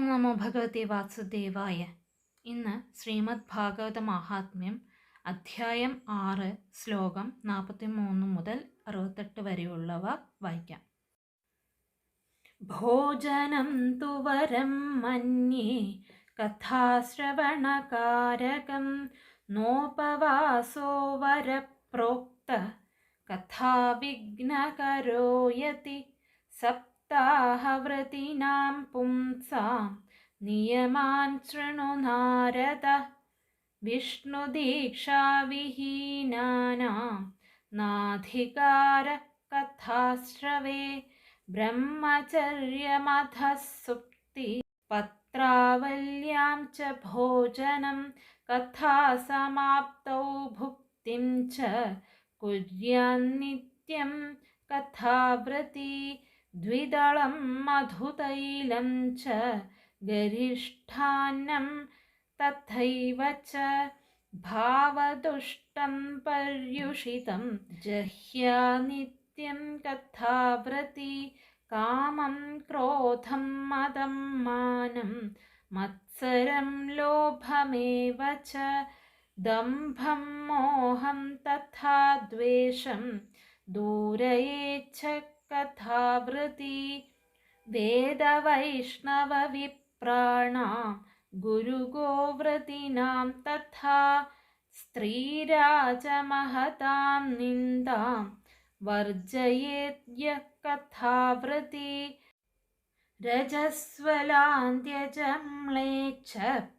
ഓം നമോ ഭഗവതി വാസുദേവായ. ഇന്ന് ശ്രീമദ് ഭാഗവത മഹാത്മ്യം അധ്യായം ആറ് ശ്ലോകം നാൽപ്പത്തി മൂന്ന് മുതൽ അറുപത്തെട്ട് വരെയുള്ളവ വായിക്കാം. ഭോജനം തുവരം മഞ്ഞേ കഥാശ്രവണകാരകം നോപവാസോ വരപ്രോക്ത കഥാവിഘ്നകരോയതി സപ്താഹവൃത്തിനാം പും नियमान् शृणु नारद विष्णुदीक्षाविहीनानां नाधिकारकथाश्रवे ब्रह्मचर्यमधः सुप्ति पत्रावल्यां च भोजनं कथासमाप्तौ भुक्तिं च कुर्यान्नित्यं कथाव्रती द्विदलं मधुतैलं च गरिष्ठान्नं तथैव च भावदुष्टं पर्युषितं जह्यानित्यं कथाव्रती कामं क्रोधं मदं मानं मत्सरं लोभमेव च दम्भं मोहं तथा द्वेषं दूरयेच्छ कथावृति वेदवैष्णवविप्राणां गुरुगोव्रतीनां तथा स्त्रीराजमहतां निन्दां वर्जयेद्यः कथावृति रजस्वलान्त्यजम्लेच्छ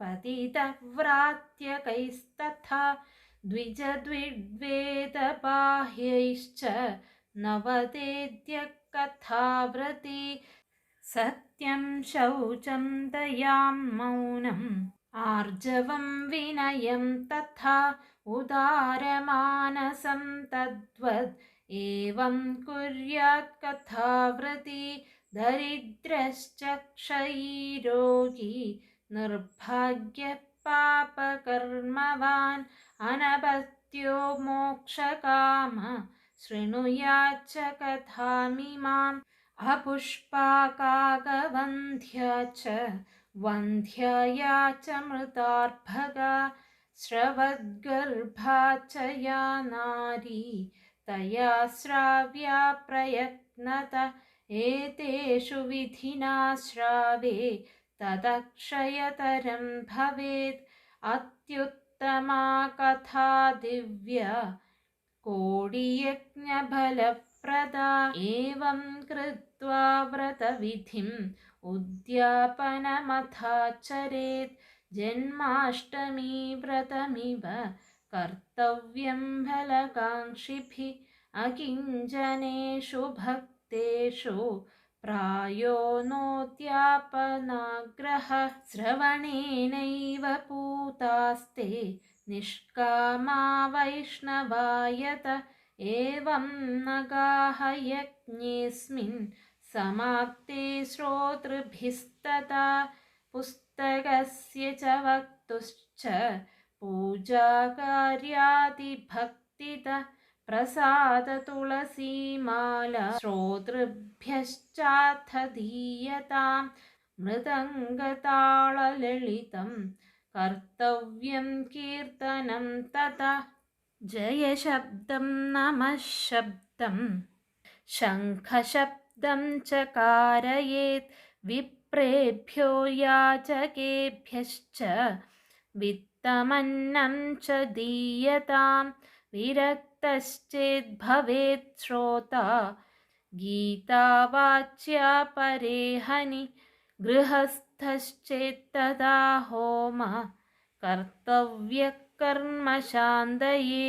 पतितव्रात्यकैस्तथा द्विजद्विड्वेदबाह्यैश्च नवतेद्य कथाव्रती सत्यं शौचं दयां मौनम् आर्जवं विनयं तथा उदारमानसं तद्वद्। एवं कुर्यात् कथाव्रती दरिद्रश्च क्षयी रोगी निर्भाग्यः पापकर्मवान् अनपत्यो मोक्षकाम। शृणुयाच्च कथामिमाम् अपुष्पाकागवन्ध्या च वन्ध्याया च मृतार्भगा स्रवद्गर्भा च या नारी तया श्राव्या प्रयत्नत एतेषु विधिना श्रावे तदक्षयतरं भवेत् अत्युत्तमा कथा दिव्या कोडियज्ञफलप्रदा एवं कृत्वा व्रतविधिम् उद्यापनमथाचरेत् जन्माष्टमी व्रतमिव कर्तव्यं फलकाङ्क्षिभिः अकिञ्चनेषु भक्तेषु प्रायो नोद्यापनाग्रह श्रवणेनैव पूतास्ते निष्कामा वैष्णवायत एवं नगाः यज्ञेऽस्मिन् समाप्ते श्रोतृभिस्तथा पुस्तकस्य च वक्तुश्च पूजाकार्यादिभक्तित प्रसादतुलसीमाला श्रोतृभ्यश्चाथ दीयतां मृदङ्गताळललितम् कर्तव्यं कीर्तनं तथा जयशब्दं नमः शब्दं शङ्खशब्दं च कारयेत् विप्रेभ्यो याचकेभ्यश्च वित्तमन्नं च दीयतां विरक्तश्चेद्भवेत् श्रोता गीतावाच्या परेहनि गृहस्थ अर्थश्चेत्तदा होम कर्तव्यः कर्मशान्तये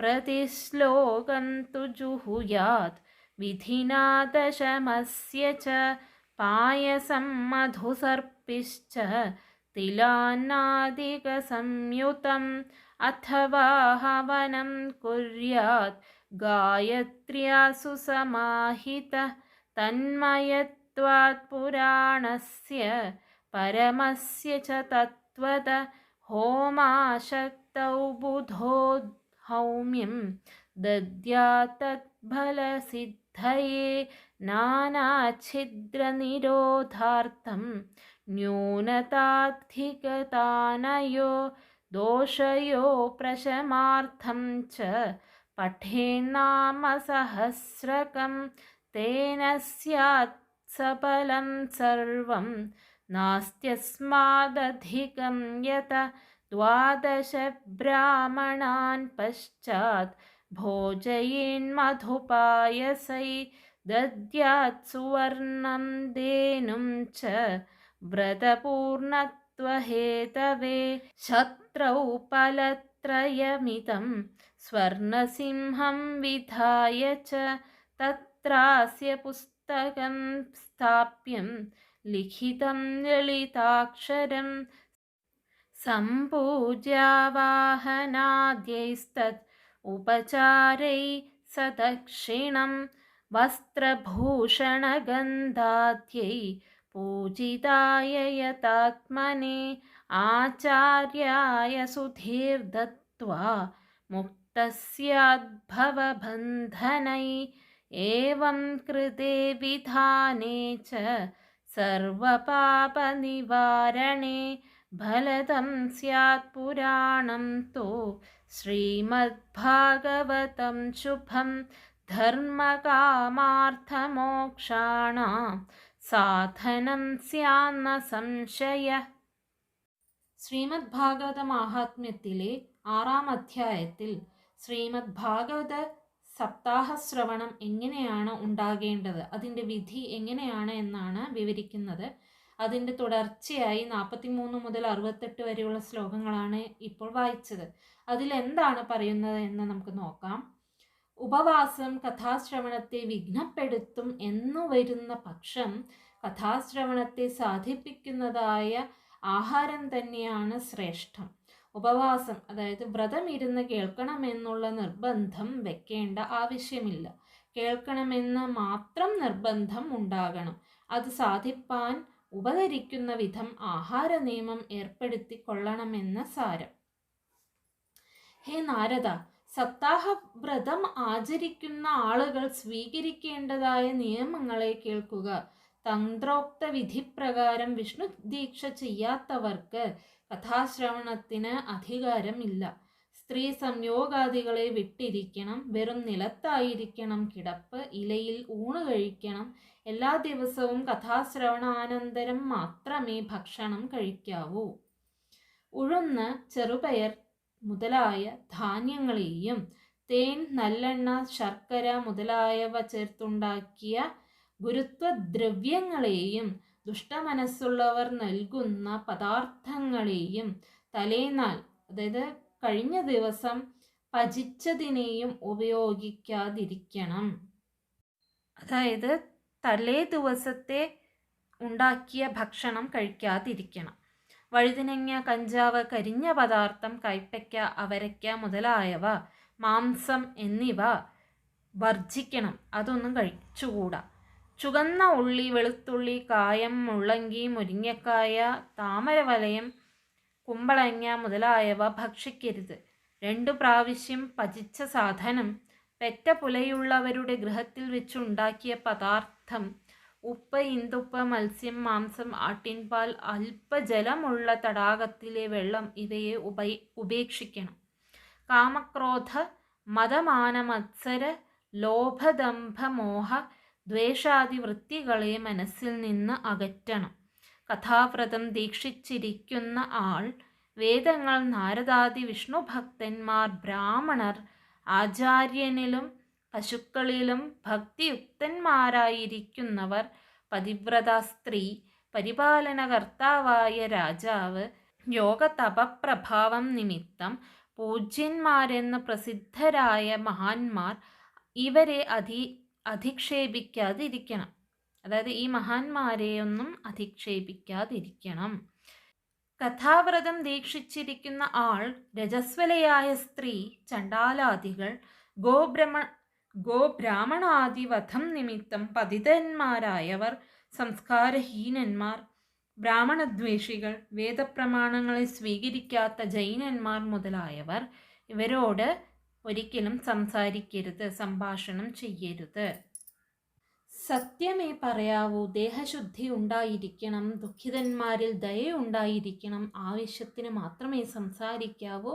प्रतिश्लोकं तु जुहुयात् विधिना दशमस्य च पायसं मधुसर्पिश्च तिलान्नादिकसंयुतम् अथवा हवनं कुर्यात् गायत्र्या सुसमाहित तन्मयत् त्वात्पुराणस्य परमस्य च तत्त्वत होमाशक्तौ बुधो हौम्यं दद्यात् तत्फलसिद्धये नानाच्छिद्रनिरोधार्थं न्यूनताधिगतानयो दोषयो प्रशमार्थं च पठेन्नामसहस्रकं तेन स्यात् सफलं सर्वं नास्त्यस्मादधिकं यत द्वादशब्राह्मणान् पश्चात् भोजयेन्मधुपायसै दद्यात् सुवर्णं धेनुं च व्रतपूर्णत्वहेतवे शत्रौ फलत्रयमिदं स्वर्णसिंहं विधाय च तत्रास्य पुस्तकं स्थाप्यं लिखितं ललिताक्षरं सम्पूज्यावाहनाद्यैस्तत् उपचारै सदक्षिणं वस्त्रभूषणगन्धाद्यै पूजिताय यतात्मने आचार्याय सुधीर्दत्त्वा मुक्तस्याद्भवबन्धनै एवं कृते विधाने च सर्वपापनिवारणे ഫലതം സ്യാത് പുരാണം തോ. ശ്രീമദ്ഭാഗവതം ശുഭം ധർമ്മകാമാർത്ഥമോക്ഷാണ. സാധനം സ്യാന്ന സംശയ. ശ്രീമദ് ഭാഗവത മാഹാത്മ്യത്തിലെ ആറാം അധ്യായത്തിൽ ശ്രീമദ് ഭാഗവത സപ്താഹ ശ്രവണം എങ്ങനെയാണ് ഉണ്ടാകേണ്ടത്? അതിന്റെ വിധി എങ്ങനെയാണ് എന്നാണ് വിവരിക്കുന്നത്. അതിന്റെ തുടർച്ചയായി നാൽപ്പത്തിമൂന്ന് മുതൽ അറുപത്തെട്ട് വരെയുള്ള ശ്ലോകങ്ങളാണ് ഇപ്പോൾ വായിച്ചത്. അതിൽ എന്താണ് പറയുന്നത് എന്ന് നമുക്ക് നോക്കാം. ഉപവാസം കഥാശ്രവണത്തെ വിഘ്നപ്പെടുത്തും എന്നു വരുന്ന പക്ഷം കഥാശ്രവണത്തെ സാധിപ്പിക്കുന്നതായ ആഹാരം തന്നെയാണ് ശ്രേഷ്ഠം. ഉപവാസം അതായത് വ്രതം ഇരുന്ന് കേൾക്കണമെന്നുള്ള നിർബന്ധം വെക്കേണ്ട ആവശ്യമില്ല. കേൾക്കണമെന്ന് മാത്രം നിർബന്ധം ഉണ്ടാകണം. അത് സാധിപ്പാൻ ഉപകരിക്കുന്ന വിധം ആഹാര നിയമം ഏർപ്പെടുത്തി കൊള്ളണമെന്ന സാരം. ഹേ നാരദ സപ്താഹ വ്രതം ആചരിക്കുന്ന ആളുകൾ സ്വീകരിക്കേണ്ടതായ നിയമങ്ങളെ കേൾക്കുക. തന്ത്രോക്ത വിധിപ്രകാരം വിഷ്ണു ദീക്ഷ ചെയ്യാത്തവർക്ക് കഥാശ്രവണത്തിന് അധികാരമില്ല. സ്ത്രീ സംയോഗാദികളെ വിട്ടിരിക്കണം വെറും നിലത്തായിരിക്കണം കിടപ്പ് ഇലയിൽ ഊണ് കഴിക്കണം എല്ലാ ദിവസവും കഥാശ്രവണാനന്തരം മാത്രമേ ഭക്ഷണം കഴിക്കാവൂ. ഉഴുന്ന് ചെറുപയർ മുതലായ ധാന്യങ്ങളെയും തേൻ നല്ലെണ്ണ ശർക്കര മുതലായവ ചേർത്തുണ്ടാക്കിയ ഗുരുത്വദ്രവ്യങ്ങളെയും ദുഷ്ടമനസ്സുള്ളവർ നൽകുന്ന പദാർത്ഥങ്ങളെയും തലേനാൾ അതായത് കഴിഞ്ഞ ദിവസം പചിച്ചതിനെയും ഉപയോഗിക്കാതിരിക്കണം. അതായത് തലേ ദിവസത്തെ ഉണ്ടാക്കിയ ഭക്ഷണം കഴിക്കാതിരിക്കണം. വഴുതിനങ്ങ കഞ്ചാവ് കരിഞ്ഞ പദാർത്ഥം കൈപ്പയ്ക്ക അവരയ്ക്ക മുതലായവ മാംസം എന്നിവ വർജിക്കണം അതൊന്നും കഴിച്ചുകൂടാ. ചുവന്ന ഉള്ളി വെളുത്തുള്ളി കായം മുള്ളങ്കി മുരിങ്ങക്കായ താമരവലയം കുമ്പളങ്ങ മുതലായവ ഭക്ഷിക്കരുത്. രണ്ടു പ്രാവശ്യം പചിച്ച സാധനം പെറ്റ പുലയുള്ളവരുടെ ഗൃഹത്തിൽ വെച്ചുണ്ടാക്കിയ പദാർത്ഥം ഉപ്പ് ഇന്തുപ്പ് മത്സ്യം മാംസം ആട്ടിൻപാൽ അല്പജലമുള്ള തടാകത്തിലെ വെള്ളം ഇവയെ ഉപയ ഉപേക്ഷിക്കണം. കാമക്രോധ മതമാന മത്സര ലോഭദംഭമോഹ ദ്വേഷാദി വൃത്തികളെ മനസ്സിൽ നിന്ന് അകറ്റണം. കഥാവ്രതം ദീക്ഷിച്ചിരിക്കുന്ന ആൾ വേദങ്ങൾ നാരദാദി വിഷ്ണു ഭക്തന്മാർ ബ്രാഹ്മണർ ആചാര്യനിലും പശുക്കളിലും ഭക്തിയുക്തന്മാരായിരിക്കുന്നവർ പതിവ്രത സ്ത്രീ പരിപാലനകർത്താവായ രാജാവ് യോഗ തപപ്രഭാവം നിമിത്തം പൂജ്യന്മാരെന്ന് പ്രസിദ്ധരായ മഹാന്മാർ ഇവരെ അധി അധിക്ഷേപിക്കാതിരിക്കണം. അതായത് ഈ മഹാന്മാരെയൊന്നും അധിക്ഷേപിക്കാതിരിക്കണം. കഥാവ്രതം ദീക്ഷിച്ചിരിക്കുന്ന ആൾ രജസ്വലയായ സ്ത്രീ ചണ്ടാലാദികൾ ഗോബ്രഹ്മ ഗോബ്രാഹ്മണാദിവധം നിമിത്തം പതിതന്മാരായവർ സംസ്കാരഹീനന്മാർ ബ്രാഹ്മണദ്വേഷികൾ വേദപ്രമാണങ്ങളെ സ്വീകരിക്കാത്ത ജൈനന്മാർ മുതലായവർ ഇവരോട് ഒരിക്കലും സംസാരിക്കരുത് സംഭാഷണം ചെയ്യരുത്. സത്യമേ പറയാവൂ ദേഹശുദ്ധി ഉണ്ടായിരിക്കണം ദുഃഖിതന്മാരിൽ ദയുണ്ടായിരിക്കണം ആവശ്യത്തിന് മാത്രമേ സംസാരിക്കാവൂ.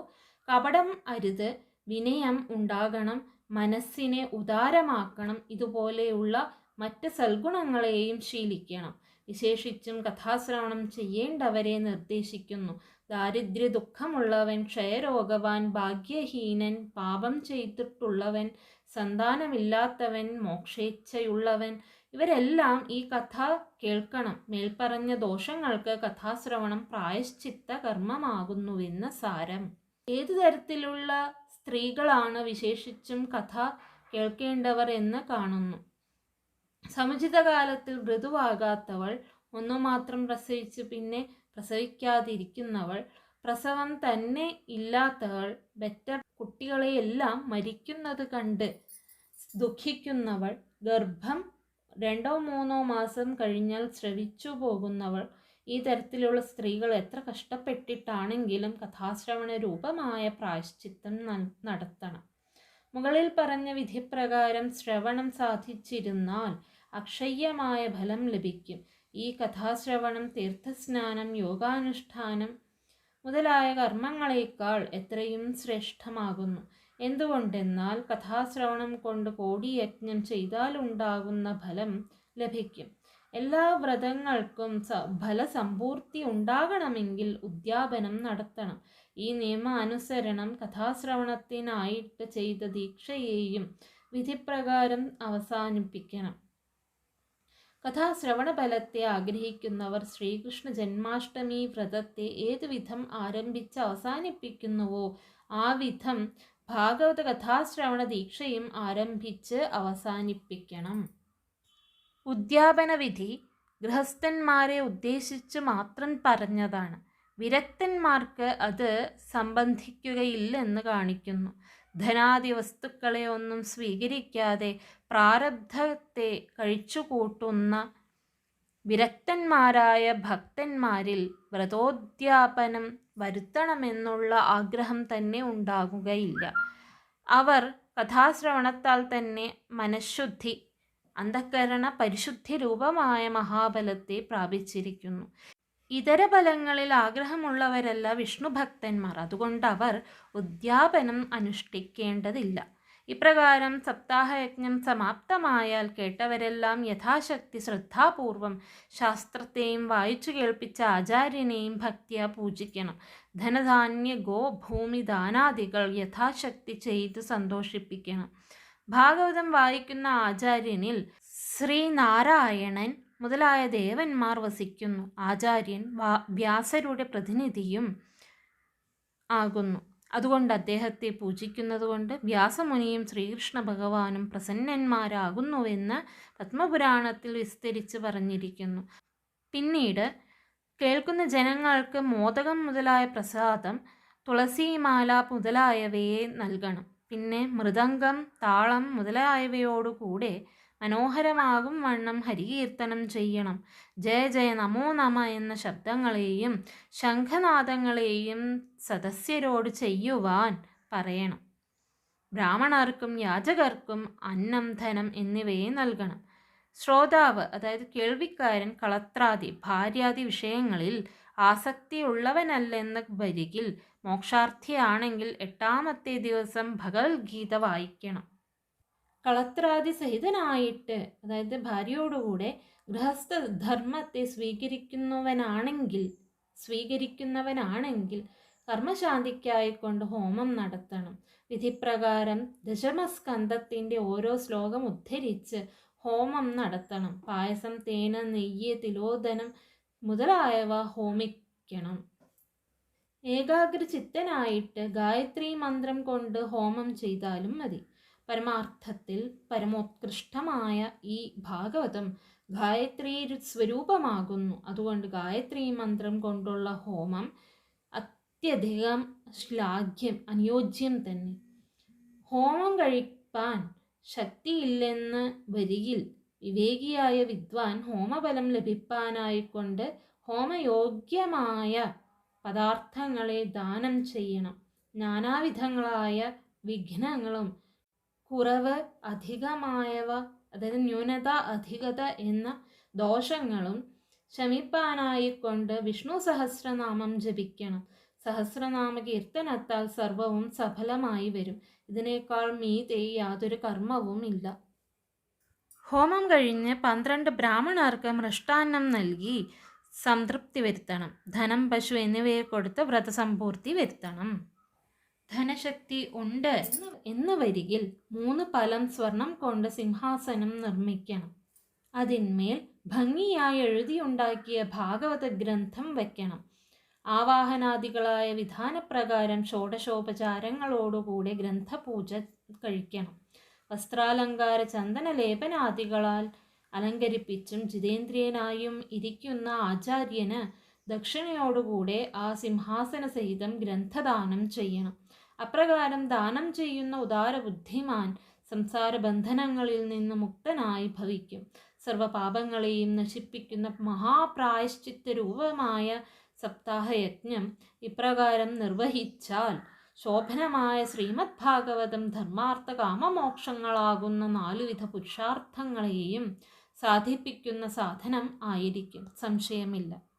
കപടം അരുത് വിനയം ഉണ്ടാകണം മനസ്സിനെ ഉദാരമാക്കണം ഇതുപോലെയുള്ള മറ്റ് സൽഗുണങ്ങളെയും ശീലിക്കണം. വിശേഷിച്ചും കഥാശ്രവണം ചെയ്യേണ്ടവരെ നിർദ്ദേശിക്കുന്നു. ദാരിദ്ര്യ ദുഃഖമുള്ളവൻ ക്ഷയരോഗവാൻ ഭാഗ്യഹീനൻ പാപം ചെയ്തിട്ടുള്ളവൻ സന്താനമില്ലാത്തവൻ മോക്ഷേച്ഛയുള്ളവൻ ഇവരെല്ലാം ഈ കഥ കേൾക്കണം. മേൽപ്പറഞ്ഞ ദോഷങ്ങൾക്ക് കഥാശ്രവണം പ്രായശ്ചിത്ത കർമ്മമാകുന്നുവെന്ന് സാരം. ഏതു തരത്തിലുള്ള സ്ത്രീകളാണ് വിശേഷിച്ചും കഥ കേൾക്കേണ്ടവർ എന്ന് കാണുന്നു. സമുചിത കാലത്തിൽ ഋതുവാകാത്തവൾ ഒന്നു മാത്രം പ്രസവിച്ച് പിന്നെ പ്രസവിക്കാതിരിക്കുന്നവൾ പ്രസവം തന്നെ ഇല്ലാത്തവൾ ബെറ്റർ കുട്ടികളെയെല്ലാം മരിക്കുന്നത് കണ്ട് ദുഃഖിക്കുന്നവൾ. ഗർഭം രണ്ടോ മൂന്നോ മാസം കഴിഞ്ഞാൽ ശ്രവിച്ചു പോകുന്നവൾ. ഈ തരത്തിലുള്ള സ്ത്രീകൾ എത്ര കഷ്ടപ്പെട്ടിട്ടാണെങ്കിലും കഥാശ്രവണ രൂപമായ പ്രായശ്ചിത്തം നടത്തണം. മുകളിൽ പറഞ്ഞ വിധിപ്രകാരം ശ്രവണം സാധിച്ചിരുന്നാൽ അക്ഷയ്യമായ ഫലം ലഭിക്കും. ഈ കഥാശ്രവണം തീർത്ഥസ്നാനം യോഗാനുഷ്ഠാനം മുതലായ കർമ്മങ്ങളേക്കാൾ എത്രയും ശ്രേഷ്ഠമാകുന്നു. എന്തുകൊണ്ടെന്നാൽ കഥാശ്രവണം കൊണ്ട് കോടിയജ്ഞം ചെയ്താലുണ്ടാകുന്ന ഫലം ലഭിക്കും. എല്ലാ വ്രതങ്ങൾക്കും ഫലസമ്പൂർത്തി ഉണ്ടാകണമെങ്കിൽ ഉദ്യാപനം നടത്തണം. ഈ നിയമാനുസരണം കഥാശ്രവണത്തിനായിട്ട് ചെയ്ത ദീക്ഷയെയും വിധിപ്രകാരം അവസാനിപ്പിക്കണം. കഥാശ്രവണ ഫലത്തെ ആഗ്രഹിക്കുന്നവർ ശ്രീകൃഷ്ണ ജന്മാഷ്ടമി വ്രതത്തെ ഏതുവിധം ആരംഭിച്ച് അവസാനിപ്പിക്കുന്നുവോ ആ വിധം ഭാഗവത കഥാശ്രവണ ദീക്ഷയും ആരംഭിച്ച് അവസാനിപ്പിക്കണം. ഉദ്യാപന വിധി ഗൃഹസ്ഥന്മാരെ ഉദ്ദേശിച്ച് മാത്രം പറഞ്ഞതാണ്. വിരക്തന്മാർക്ക് അത് സംബന്ധിക്കുകയില്ലെന്ന് കാണിക്കുന്നു. ധനാദി വസ്തുക്കളെ ഒന്നും സ്വീകരിക്കാതെ പ്രാരബ്ധത്തെ കഴിച്ചുകൂട്ടുന്ന വിരക്തന്മാരായ ഭക്തന്മാരിൽ വ്രതോദ്യാപനം വരുത്തണമെന്നുള്ള ആഗ്രഹം തന്നെ ഉണ്ടാകുകയില്ല. അവർ കഥാശ്രവണത്താൽ തന്നെ മനഃശുദ്ധി അന്ധകരണ പരിശുദ്ധി രൂപമായ മഹാബലത്തെ പ്രാപിച്ചിരിക്കുന്നു. ഇതര ഫലങ്ങളിൽ ആഗ്രഹമുള്ളവരല്ല വിഷ്ണു ഭക്തന്മാർ അതുകൊണ്ട് അവർ ഉദ്യാപനം അനുഷ്ഠിക്കേണ്ടതില്ല. ഇപ്രകാരം സപ്താഹയജ്ഞം സമാപ്തമായാൽ കേട്ടവരെല്ലാം യഥാശക്തി ശ്രദ്ധാപൂർവം ശാസ്ത്രത്തെയും വായിച്ചു കേൾപ്പിച്ച ആചാര്യനെയും ഭക്തിയ പൂജിക്കണം. ധനധാന്യ ഗോ ഭൂമി ദാനാദികൾ യഥാശക്തി ചെയ്ത് സന്തോഷിപ്പിക്കണം. ഭാഗവതം വായിക്കുന്ന ആചാര്യനിൽ ശ്രീനാരായണൻ മുതലായ ദേവന്മാർ വസിക്കുന്നു. ആചാര്യൻ വ്യാസരുടെ പ്രതിനിധിയും ആകുന്നു. അതുകൊണ്ട് അദ്ദേഹത്തെ പൂജിക്കുന്നതുകൊണ്ട് വ്യാസമുനിയും ശ്രീകൃഷ്ണ ഭഗവാനും പ്രസന്നന്മാരാകുന്നുവെന്ന് പത്മപുരാണത്തിൽ വിസ്തരിച്ച് പറഞ്ഞിരിക്കുന്നു. പിന്നീട് കേൾക്കുന്ന ജനങ്ങൾക്ക് മോദകം മുതലായ പ്രസാദം തുളസിമാല മുതലായവയെ നൽകണം. പിന്നെ മൃദംഗം താളം മുതലായവയോടുകൂടെ മനോഹരമാകും വണ്ണം. ഹരികീർത്തനം ചെയ്യണം. ജയ ജയ നമോ നമ എന്ന ശബ്ദങ്ങളെയും ശംഖനാദങ്ങളെയും സദസ്യരോട് ചെയ്യുവാൻ പറയണം. ബ്രാഹ്മണർക്കും യാചകർക്കും അന്നം ധനം എന്നിവയെ നൽകണം. ശ്രോതാവ് അതായത് കേൾവിക്കാരൻ കളത്രാദി ഭാര്യാദി വിഷയങ്ങളിൽ ആസക്തിയുള്ളവനല്ലെന്ന വരികിൽ മോക്ഷാർത്ഥിയാണെങ്കിൽ എട്ടാമത്തെ ദിവസം ഭഗവത്ഗീത വായിക്കണം. കളത്രാദി സഹിതനായിട്ട് അതായത് ഭാര്യയോടുകൂടെ ഗൃഹസ്ഥ ധർമ്മത്തെ സ്വീകരിക്കുന്നവനാണെങ്കിൽ സ്വീകരിക്കുന്നവനാണെങ്കിൽ കർമ്മശാന്തിക്കായിക്കൊണ്ട് ഹോമം നടത്തണം. വിധിപ്രകാരം ദശമസ്കന്ധത്തിന്റെ ഓരോ ശ്ലോകം ഉദ്ധരിച്ച് ഹോമം നടത്തണം. പായസം തേന നെയ്യ് തിലോദനം മുതലായവ ഹോമിക്കണം. ഏകാഗ്രചിത്തനായിട്ട് ഗായത്രി മന്ത്രം കൊണ്ട് ഹോമം ചെയ്താലും മതി. പരമാർത്ഥത്തിൽ പരമോത്കൃഷ്ടമായ ഈ ഭാഗവതം ഗായത്രി സ്വരൂപമാകുന്നു. അതുകൊണ്ട് ഗായത്രി മന്ത്രം കൊണ്ടുള്ള ഹോമം അത്യധികം ശ്ലാഘ്യം അനുയോജ്യം തന്നെ. ഹോമം കഴിപ്പാൻ ശക്തിയില്ലെന്ന് വരികിൽ വിവേകിയായ വിദ്വാൻ ഹോമബലം ലഭിപ്പാനായിക്കൊണ്ട് ഹോമയോഗ്യമായ പദാർത്ഥങ്ങളെ ദാനം ചെയ്യണം. നാനാവിധങ്ങളായ വിഘ്നങ്ങളും കുറവ് അധികമായവ അതായത് ന്യൂനത അധികത എന്ന ദോഷങ്ങളും ശമിപ്പാനായിക്കൊണ്ട് വിഷ്ണു സഹസ്രനാമം ജപിക്കണം. സഹസ്രനാമ കീർത്തനത്താൽ സർവവും സഫലമായി വരും. ഇതിനേക്കാൾ മീതെ യാതൊരു കർമ്മവും ഇല്ല. ഹോമം കഴിഞ്ഞ് പന്ത്രണ്ട് ബ്രാഹ്മണർക്ക് മൃഷ്ടാന്നം നൽകി സംതൃപ്തി വരുത്തണം. ധനം പശു എന്നിവയെ കൊടുത്ത് വ്രതസമ്പൂർത്തി വരുത്തണം. ധനശക്തി ഉണ്ട് എന്ന് വരികിൽ മൂന്ന് പലം സ്വർണം കൊണ്ട് സിംഹാസനം നിർമ്മിക്കണം. അതിന്മേൽ ഭംഗിയായി എഴുതിയുണ്ടാക്കിയ ഭാഗവത ഗ്രന്ഥം വയ്ക്കണം ആവാഹനാദികളായ വിധാനപ്രകാരം ഷോഡശോപചാരങ്ങളോടുകൂടെ ഗ്രന്ഥപൂജ കഴിക്കണം. വസ്ത്രാലങ്കാര ചന്ദന ലേപനാദികളാൽ അലങ്കരിപ്പിച്ചും ജിതേന്ദ്രിയനായും ഇരിക്കുന്ന ആചാര്യന് ദക്ഷിണയോടുകൂടെ ആ സിംഹാസന സഹിതം ഗ്രന്ഥദാനം ചെയ്യണം. അപ്രകാരം ദാനം ചെയ്യുന്ന ഉദാരബുദ്ധിമാൻ സംസാര ബന്ധനങ്ങളിൽ നിന്ന് മുക്തനായി ഭവിക്കും. സർവപാപങ്ങളെയും നശിപ്പിക്കുന്ന മഹാപ്രായശ്ചിത്ത രൂപമായ സപ്താഹയജ്ഞം ഇപ്രകാരം നിർവഹിച്ചാൽ ശോഭനമായ ശ്രീമദ് ഭാഗവതം ധർമാർത്ഥ കാമമോക്ഷങ്ങളാകുന്ന നാലുവിധ പുരുഷാർത്ഥങ്ങളെയും സാധിപ്പിക്കുന്ന സാധനം ആയിരിക്കും. സംശയമില്ല.